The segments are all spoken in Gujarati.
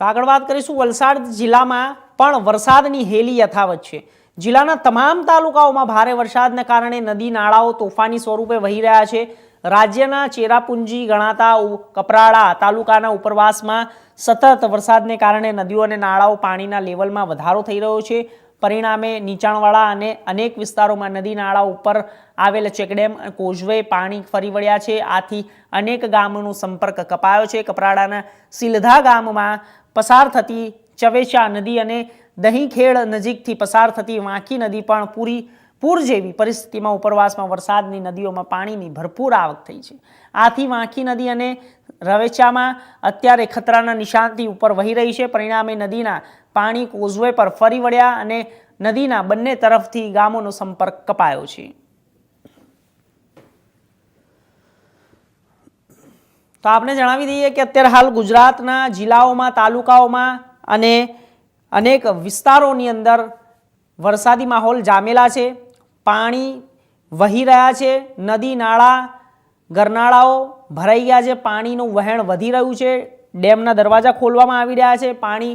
તો આગળ વાત કરીશું વલસાડ જિલ્લામાં પણ વરસાદની હેલી યથાવત છે. જિલ્લાના તમામ તાલુકાઓમાં ભારે વરસાદને કારણે નદી, નાળાઓ તોફાની સ્વરૂપે વહી રહ્યા છે. રાજ્યના ચેરાપુંજી, ગણાતા કપરાડા તાલુકાના ઉપરવાસમાં સતત વરસાદને કારણે નદીઓ અને નાળાઓ પાણીના લેવલમાં વધારો થઈ રહ્યો છે. પરિણામે નીચાણવાળા અને અનેક વિસ્તારોમાં નદી, નાળા ઉપર આવેલ ચેકડેમ, કોઝવે પાણી ફરી વળ્યા છે. આથી અનેક ગામનો સંપર્ક કપાયો છે. કપરાડાના સિલધા ગામમાં પસાર થતી ચવેચા નદી અને દહીંખેડ નજીકથી પસાર થતી વાંકી નદી પણ પૂરી પૂર જેવી પરિસ્થિતિમાં ઉપરવાસમાં વરસાદની નદીઓમાં પાણીની ભરપૂર આવક થઈ છે. આથી વાંકી નદી અને રવેચામાં અત્યારે ખતરાના નિશાનથી ઉપર વહી રહી છે. પરિણામે નદીના પાણી કોઝવે પર ફરી વળ્યા અને નદીના બંને તરફથી ગામોનો સંપર્ક કપાયો છે. તો આપણે જણાવી દઈએ કે અત્યારે હાલ ગુજરાતના જિલ્લાઓમાં, તાલુકાઓમાં અને અનેક વિસ્તારોની અંદર વરસાદી માહોલ જામેલા છે. પાણી વહી રહ્યા છે. નદી, નાળા, ગરનાળાઓ ભરાઈ ગયા છે. પાણીનું વહેણ વધી રહ્યું છે. ડેમના દરવાજા ખોલવામાં આવી રહ્યા છે. પાણી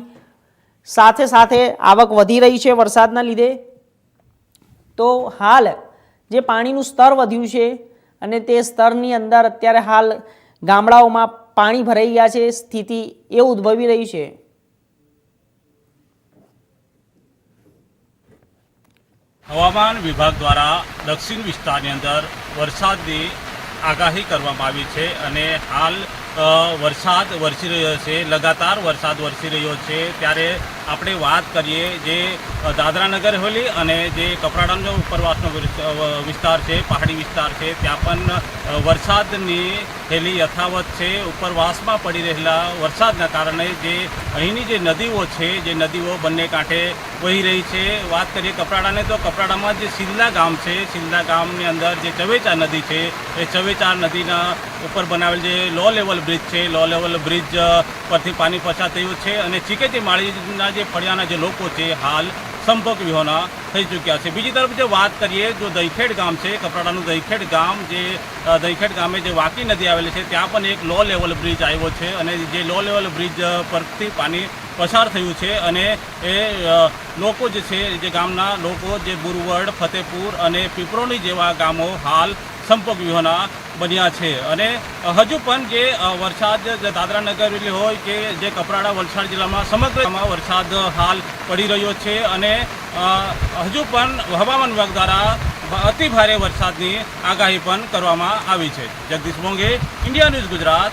સાથે સાથે આવક વધી રહી છે વરસાદના લીધે. તો હાલ જે પાણીનું સ્તર વધ્યું છે અને તે સ્તરની અંદર અત્યારે હાલ ગામડાઓમાં પાણી ભરાઈ ગયા છે, સ્થિતિ એ ઉદ્ભવી રહી છે. હવામાન વિભાગ દ્વારા દક્ષિણ વિસ્તારની અંદર વરસાદની આગાહી કરવામાં આવી છે અને હાલ વરસાદ વરસી રહ્યો છે, લગાતાર વરસાદ વરસી રહ્યો છે. ત્યારે આપણે વાત કરીએ જે દાદરા દાદરાનગર હવેલી અને જે કપરાડાનો ઉપરવાસનો વિસ- વિસ્તાર છે, પહાડી વિસ્તાર છે, ત્યાં પણ વરસાદની થેલી યથાવત છે. ઉપરવાસમાં પડી રહેલા વરસાદના કારણે જે અહીંની જે નદીઓ છે, જે નદીઓ બંને કાંઠે વહી રહી છે. વાત કરીએ કપરાડાને, તો કપરાડામાં જે સિલ્લા ગામ છે સિલ્લા ગામની અંદર જે ચવેચા નદી છે, એ ચવેચા નદીના ઉપર બનાવેલ જે લો લેવલ બ્રિજ છે લો લેવલ બ્રિજ પરથી પાણી પસાર થયું છે અને ચીકેતી માળીના જે ફળિયાના જે લોકો છે, હાલ સંપર્ક વિહોણા થઈ ચૂક્યા છે. બીજી તરફ જે વાત કરીએ, જો દહીખેડ ગામ છે, કપરાડાનું દહીખેડ ગામ જે દહીખેડ ગામે જે વાકી નદી આવેલી છે, ત્યાં પણ એક લો લેવલ બ્રિજ આવ્યો છે અને જે લો લેવલ બ્રિજ પરથી પાણી પસાર થયું છે અને એ લોકો જે છે, જે ગામના લોકો જે બુરવડ, ફતેપુર અને પીપરોની જેવા ગામો હાલ સંપર્ક વિહોણા બન્યા છે. અને હજુ પણ જે વરસાદ જે દાદરાનગર હોય કે જે કપરાડા વલસાડ જિલ્લામાં સમગ્રમાં વરસાદ હાલ પડી રહ્યો છે અને હજુ પણ હવામાન વિભાગ દ્વારા અતિ ભારે વરસાદની આગાહી પણ કરવામાં આવી છે. Jagdish Monghe, India News Gujarat.